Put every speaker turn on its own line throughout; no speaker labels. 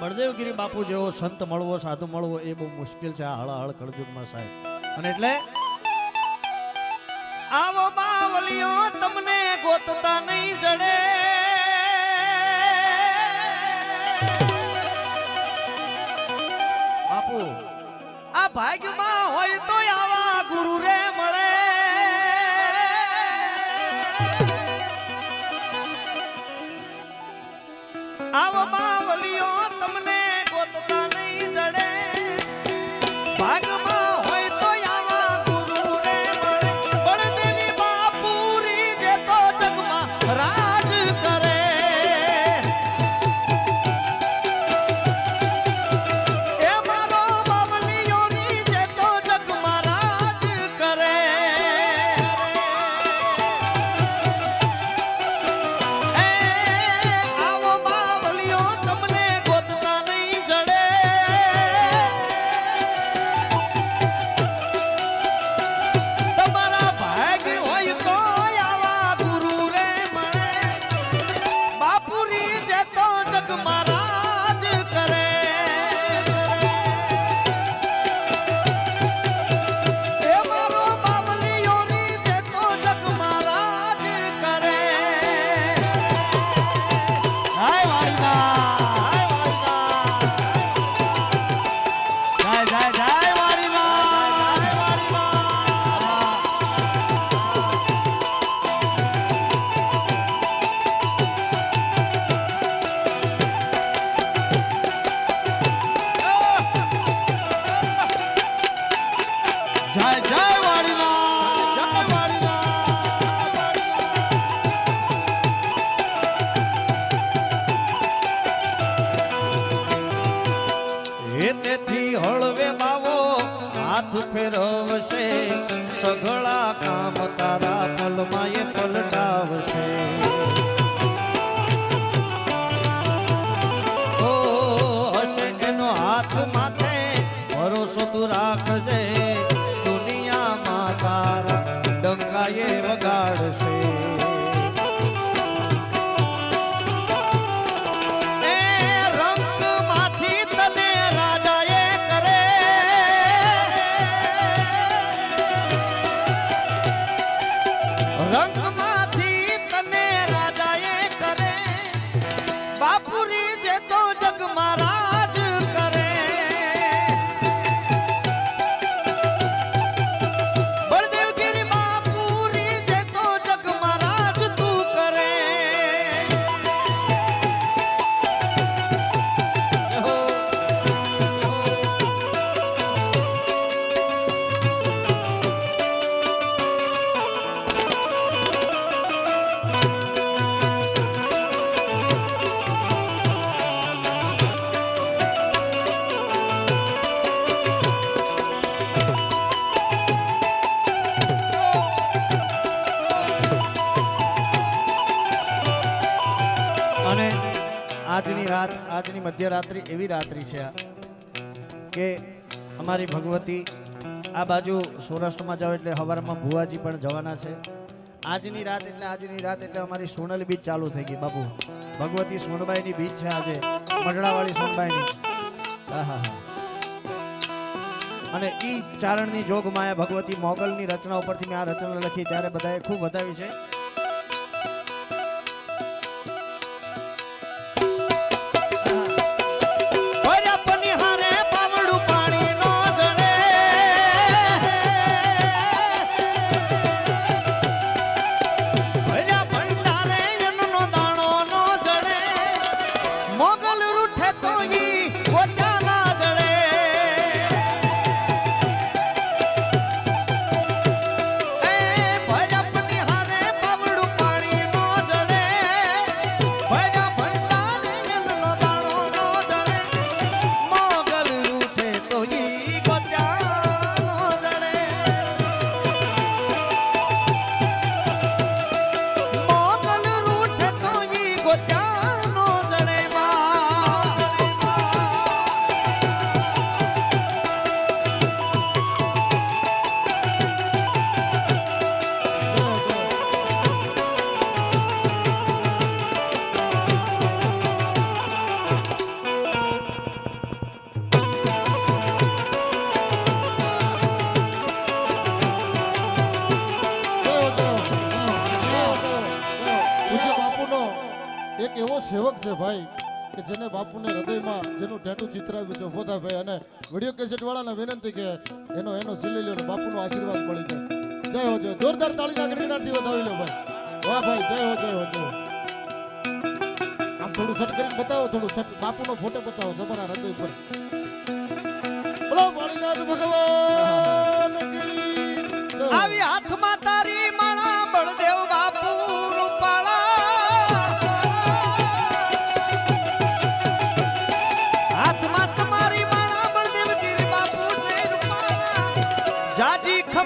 બળદેવગીરી બાપુ જેવો સંત મળવો, સાધુ મળવો એ બહુ મુશ્કેલ છે આ હળહળ કળજુગમાં સાહેબ. અને એટલે આવો બાવલિયો તમને ગોતતા નહીં જડે. બાપુ, આ ભાગ્યમાં હોય તો આવા ગુરુ રે મળે. આવો બાવલિયો જય જય વાડીના જય વાડીના હે તેથી હળવે બાવો હાથ ફેરવશે. કામ તારા પલમાં ડંકાએ વગાડશે. આજની રાત, આજની મધ્યરાત્રિ એવી રાત્રિ છે કે અમારી ભગવતી આ બાજુ સૌરાષ્ટ્રમાં જાઓ એટલે હવારમાં ભુવાજી પણ જવાના છે. આજની રાત એટલે આજની રાત એટલે અમારી સોનલ બીચ ચાલુ થઈ ગઈ બાપુ. ભગવતી સોનબાઈની બીચ છે આજે મઢડાવાળી સોનબાઈની. હા અને ઈ ચારણની જોગ માયા ભગવતી મોગલની રચના ઉપરથી મેં આ રચના લખી ત્યારે બધાએ ખૂબ વધાવી છે.
છે ભાઈ, કે જેને બાપુને હૃદયમાં જેનું ટેટું ચિતરાવ્યું છે ભોધાભાઈ અને વીડિયો કેસેટ વાળાને વિનંતી કે એનો એનો સિલી બાપુનો આશીર્વાદ મળી જાય. જય હો જય જોરદાર તાળી ગણગણાટથી વધાવી લો ભાઈ. વાહ ભાઈ, જય હો જય હો, જય આમ થોડું સટ કરીને બતાવો, થોડું સટ. બાપુનો ફોટો બતાવો તમારા હૃદય પર બોલો, વાળીનાથ ભગવાન
આવી હાથમાં તારી માળા બળદેવ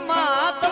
જાજી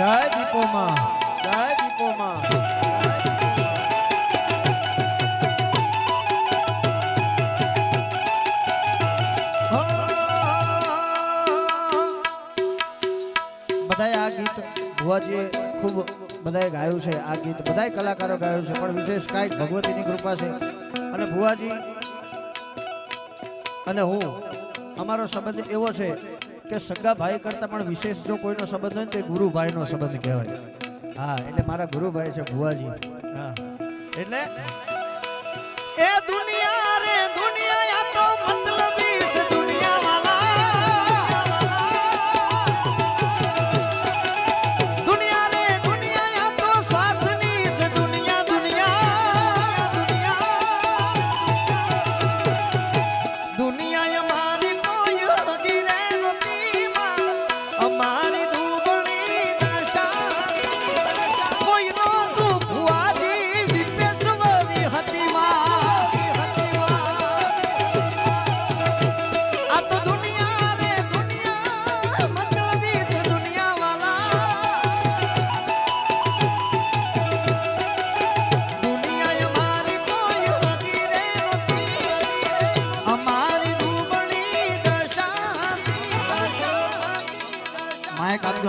જય દીપોમાં જય દીપોમાં બધાએ આ ગીત ભુવાજીએ ખૂબ બધાએ ગાયું છે, આ ગીત બધાય કલાકારો ગાયું છે, પણ વિશેષ કાંઈક ભગવતીની કૃપા છે. અને ભુવાજી અને હું, અમારો સંબંધ એવો છે કે સગા ભાઈ કરતાં પણ વિશેષ જો કોઈનો સંબંધ હોય ને તો ગુરુભાઈનો સંબંધ કહેવાય. હા, એટલે મારા ગુરુભાઈ છે ભુવાજી. હા. એટલે એ દુનિયા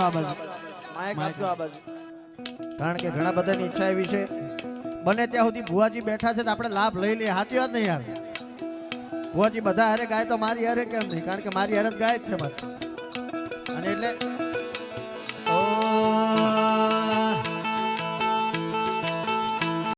આપજો આ બાજુ. માયક આપજો આ બાજુ. કારણ કે ઘણા બધાની ઈચ્છા એવી છે. બને ત્યાં સુધી ભુવાજી બેઠા છે તો આપણે લાભ લઈ લઈએ. સાચી વાત નહીં યાર? ભુવાજી બધા હારે ગાય તો મારી હારે કેમ નહીં? કારણ કે મારી હારે જ ગાય જ છે પાછું અને એટલે